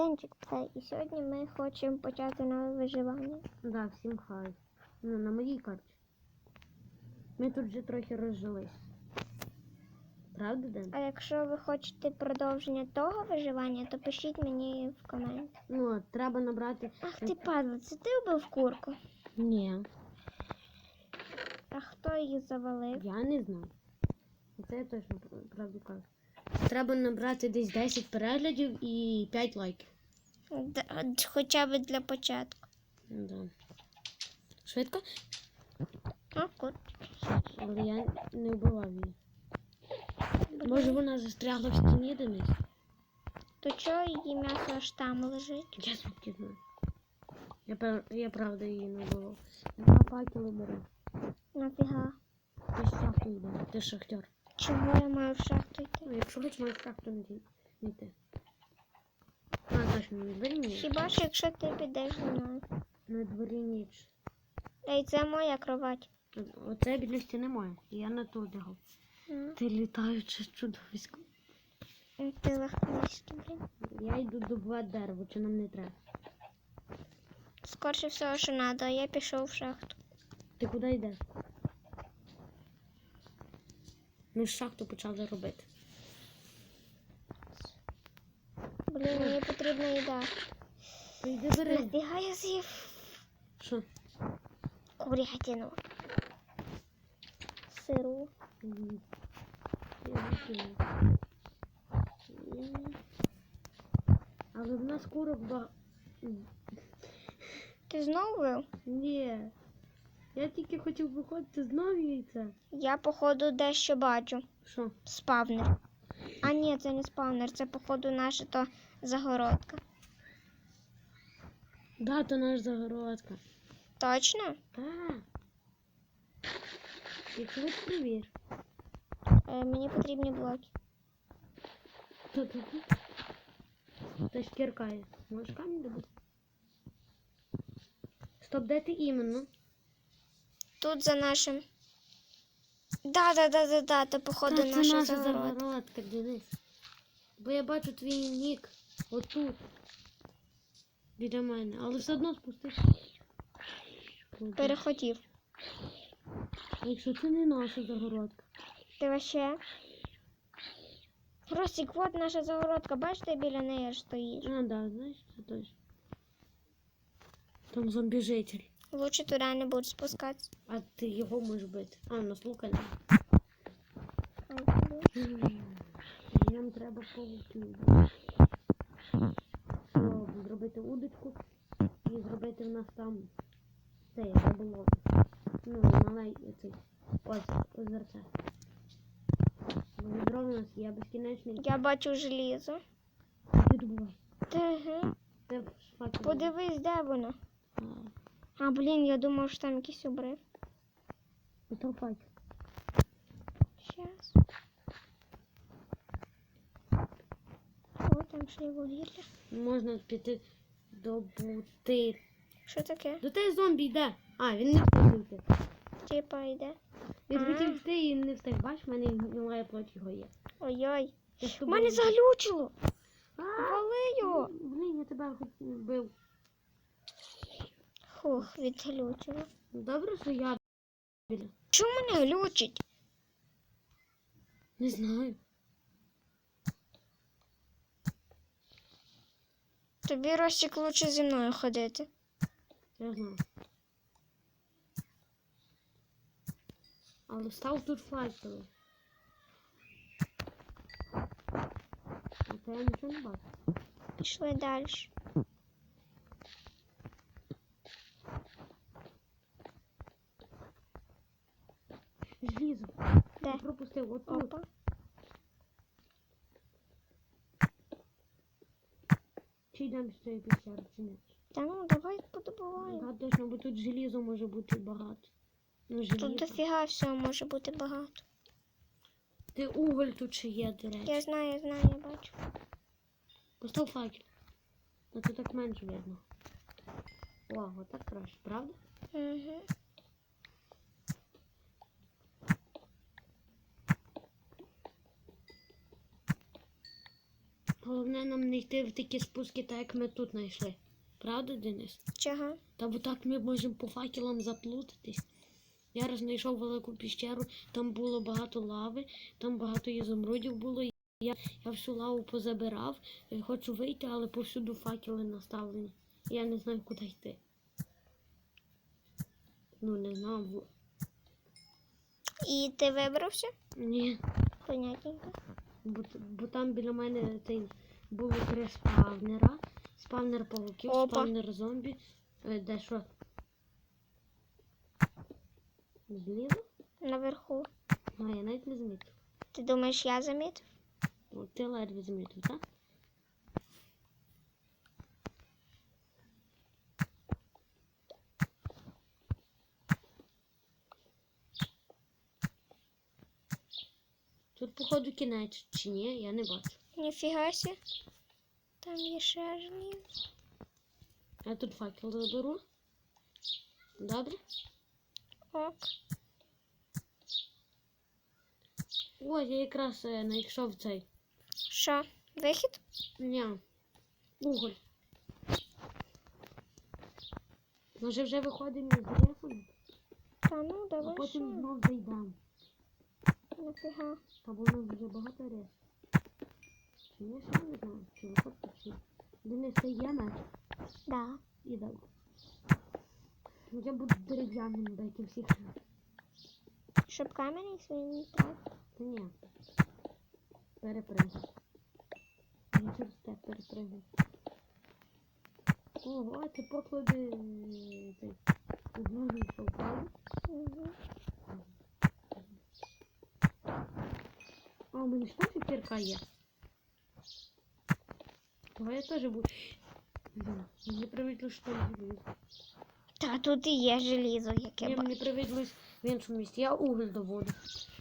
Денчик, все. І сьогодні ми хочемо почати нове виживання. Да, всім хай. Ну, на моїй карті. Ми тут вже трохи розжились. Правда, Ден? А якщо ви хочете продовження того виживання, то пишіть мені в комент. Ну, от, треба набрати. Ах ти падла, це ти вбив курку. Ні, А хто її завалив? я не знаю. Це я точно правду кажу. Треба набрати десь 10 переглядів і 5 лайків. Д- Хоча б для початку. Да. Швидко? А, кур. Але я не вбивав її. Може вона застрягла в стіні Денис? То чого її м'ясо аж там лежить? Я звідки знаю. Я, я правда її не вбивав. Два факели бери. Нафіга? Ти шахту йде. Ти шахтер. Чого я маю в шахту йти? Ну, якщо хочеш, маєш шахту не йти- не. А, точно, на дворі. Хіба що якщо ти підеш зі мною? На дворі ніч. Ей, це моя кровать. Оце біля стіни моє. Я на ту лягав. М, Ти літаюче чудовисько. Ти легковички, блін. Я йду добувати дерево, чи нам не треба. Скорше всього, що треба, а я пішов в шахту. Ти куди йдеш? Ми шахту почали робити. Блін, мені потрібна їда. Йди бери. Я з'їв Що? курятину. Сиру. Але в нас курок ба. Ти знову? Ні. Я тільки хотів виходити знову яйця. Я, походу, дещо бачу. Що? Спавнер. А ні, це не спавнер, це, походу, наша то загородка. Да, то наш загородка. Точно? Так. Якщо ви привір. Е, мені потрібні блоки. То тут. Та шкірка є. Можеш камінь добути? Стоп, де ти іменно? Тут за нашим. Да, да, да, да, да, то походу Та, це наша наша загородка. загородка, Денис. Бо я бачу твій нік отут. Біля мене. Але все одно спустись. Переходів. А якщо це не наша загородка? Ти вообще. Ростик, вот наша загородка, бачите, біля неї стоїш. А, да, знаєш, це точно. Там зомбі-житель. Лучше туди не будь спускатися. А ти його можеш бити. А, ну слухай. Нам треба пауків. Зробити удочку і зробити в нас там цей риболов. Ну, маленький цей ось озерце. Відро в нас є безкінечний. Я бачу желізо. Ти добувай. Угу. Подивись, де воно. А, блін, я думав, що там якийсь обрив. Факел. Щас. О, там ще є вугілля. Можна піти добути. Що таке? До тебе зомбі йде. А, він не встиг йти. Типа йде. Він А. хотів йти і не встиг. Бачиш, в мене немає плоті його є. Ой-ой. Я з У тобою мене йду. заглючило. А, Вали його. Блін, я тебе хоч вбив. Хух, відглючило. Добре, що я біля. Чому мене глючить? Не знаю. Тобі Ростик лучше зі мною ходити. Я знаю. Але став тут факели. А це я нічого не бачу. Пішли далі. Злізу. Де? Я пропустив отут. Опа. Чи йдемо цієї пещери, чи ні? Та ну давай подобуваємо. Так, точно, бо тут желізо може бути багато. Ну, желізо. Тут дофіга всього може бути багато. Ти уголь тут ще є, до речі. Я знаю, я знаю, я бачу. Постав факел. А то так менше видно. О, отак краще, правда? Угу. Головне нам не йти в такі спуски, так як ми тут знайшли. Правда, Денис? Чого? Та бо так ми можемо по факелам заплутатись. Я раз знайшов велику піщеру, там було багато лави, там багато ізумрудів було. і Я, я всю лаву позабирав, е, хочу вийти, але повсюду факели наставлені. Я не знаю, куди йти. Ну, не знаю. І ти вибрався? Ні. Понятненько. Бо, бо там біля мене цей було три спавнера. Спавнер павуків, Опа. спавнер зомбі. Е, Де що? Зліва? Наверху. А, я навіть не замітив. Ти думаєш, я замітив? Ти ледве замітив, так? Тут, походу, кінець, чи ні, я не бачу. Ніфіга сі. Там є ще желізо. Я тут факел заберу. Добре? Ок. Ось, я якраз е, знайшов цей. Що? Вихід? Ні. Уголь. Може вже виходимо з рефом, Та ну, давай. а потім знов зайдемо. Нафіга. Та нас вже багато реф. Чи є ще не знаю, чи виходить, чи. Денис, це є меч. Да. І добре. Ну, Я буду дерев'яним бити всіх. Щоб камінь свій не трав. Та ні. Перепригну. Я через те перепригну. Ого, це поклади цей. Йшов, правда? Угу. А, у мене ж там кірка є. Того я теж буду. Блін, Мені привидло, що там желізо. Та тут і є желізо, яке Ні, мені привидлось в іншому місці. Я уголь доводу.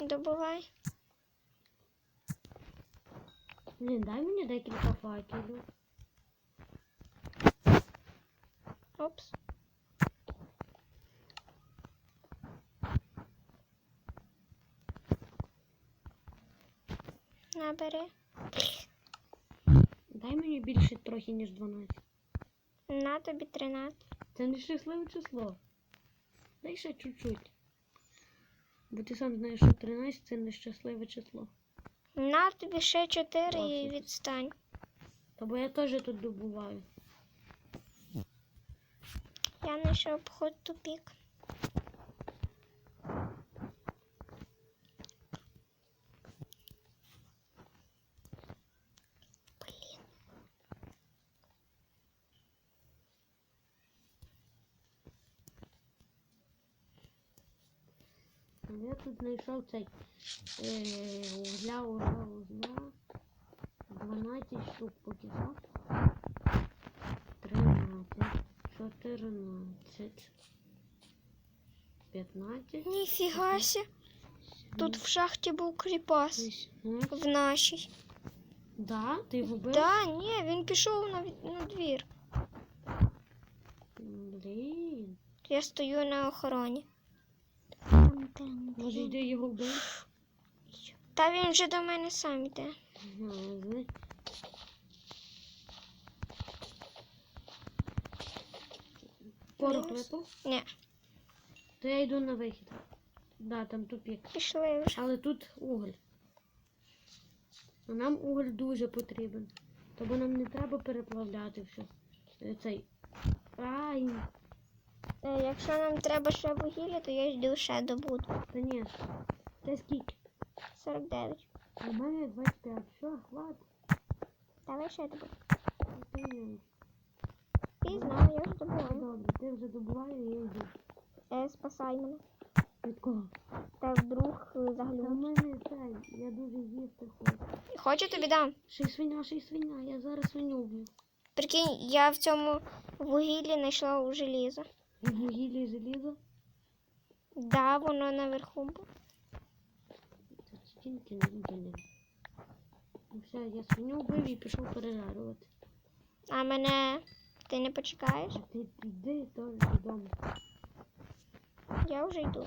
Добувай. Блін, дай мені декілька факелів. Опс. Набери. Дай мені більше трохи, ніж 12. На тобі 13. Це не щасливе число. Дай ще чуть-чуть. Бо ти сам знаєш, що 13 це нещасливе число. На тобі ще 4 і відстань. Та бо я теж тут добуваю. Я знайшов обход тупік. Я тут знайшов цей е, угля, угля, угля. 12 штук поки що. 13, 14, 15, Ніфіга сі. Тут в шахті був кріпас. В нашій. Да, ти губив? Да, ні, він пішов на, на двір. Блін. Я стою на охороні. Може йди його вбив? Та він вже до мене сам йде. Порох випав? Ні, То я йду на вихід. Да, там тупік. пішли вже. Але тут уголь. Нам уголь дуже потрібен. Тобто нам не треба переплавляти все. Цей. Ай, Якщо нам треба ще вугілля, то я йду ще добуду. та ні. Це скільки? 49. У мене 25. Що, хватить? Давай ще добуду. Ні. Пізно, я вже добула. Добре, ти вже добуваєш, я йду. Е, спасай мене. Від кого? Та вдруг е, Та в мене це, я дуже їсти хочу. Хочу тобі дам. Ще й свиня, ще й свиня, я зараз свиню вб'ю. Прикинь, я в цьому вугіллі знайшла у желізо. Вугілля і залізо. Да, воно наверху стінки не блін. Ну все, я свиню вбив і пішов пережарювати. А мене ти не почекаєш? А ти йди теж додому. Я вже йду.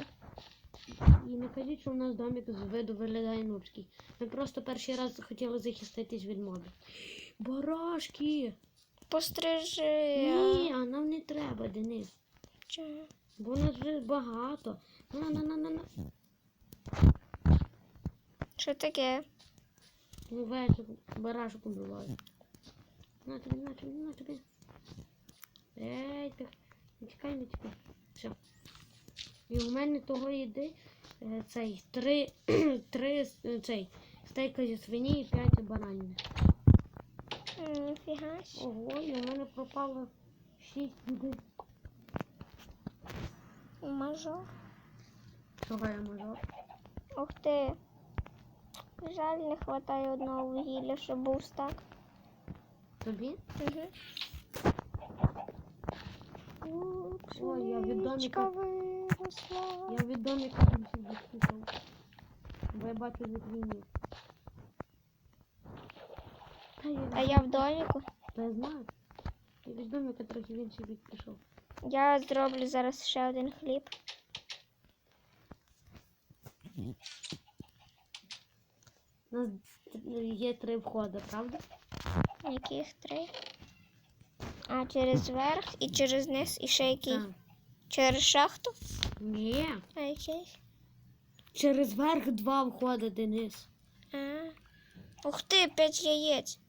І не кажіть, що у нас домик з виду виглядає нубський. Ми просто перший раз хотіли захиститись від мобів. Барашки! Пострижи. Ні, а нам не треба, Денис. Чого? Бо у нас вже багато. На, на, на, на, на. Що таке? Ну, вечір барашок убиваю. На тобі, на тобі, на тобі. Ей, ти. Не чекай, не чекай. Все. І у мене того їди е, цей три, три е, цей стейка зі свині і п'ять баранів. Ніфіга. Ого, і у мене пропало шість їди. Мажор. Я можу? Ух ти. Жаль, не вистачає одного вугілля, щоб був стак. Тобі? Угу. Ой, я від виросла. Я від домика там собі пішов. Бо я бачу вітріні. А я в доміку. Та я знаю. Я від домика трохи в інший бік пішов. Я зроблю зараз ще один хліб. У нас є три входи, правда? Яких три? А, через верх і через низ, і ще який? Так. Через шахту? Ні. А який? Через верх два входи, Денис. А. Ух ти, п'ять яєць.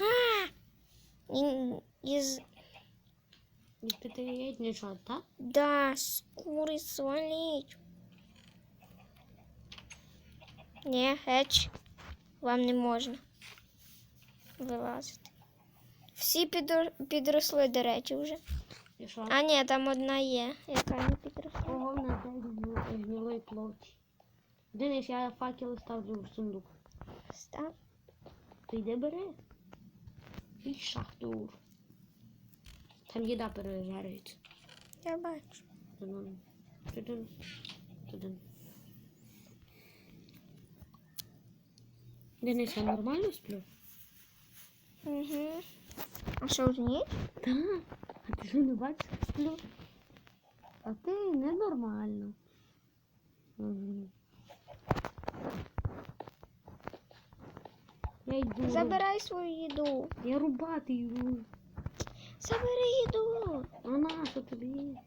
А! І- Із... І п'яти яєць нічого, так? Да, з кури свалить. Ні, геч. Вам не можна вилазити. Всі підро- підросли, до речі, вже. І що? А ні, там одна є, яка не підросла. Ого, на день гнил- гнилої плоті. Денис, я факели ставлю в сундук. Став. Ти йди бери. І шахтур. Там їда пережарюється. Я бачу. Тудун. Тудун. Тудун. Денис, я нормально сплю? Угу. А що вже ніч? Так. А ти що не бачиш, сплю? А ти ненормально. Угу. Я йду. Забирай свою їду. Я рубати йду. Забери їду. А на що тобі?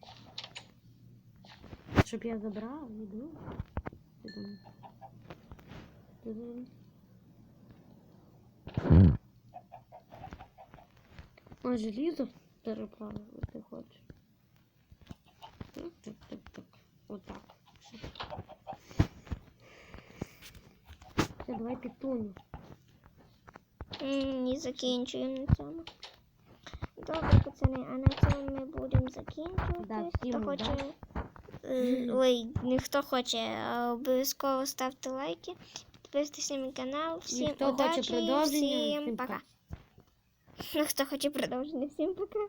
Щоб я забрав. Йду. А желізо переправити ти хочеш. Так, так, так, так. Отак. Все, давай пітуню. Не закінчуємо на цьому. Добре, пацани, а на цьому ми будемо закінчувати. Да, всім хто хоче. да. е, Ой, не хто хоче, а обов'язково ставте лайки, підписуйтесь на мій канал. Всім хто хоче удачі, продовження, всім всім пока. Ну, хто хоче продовження, всім пока.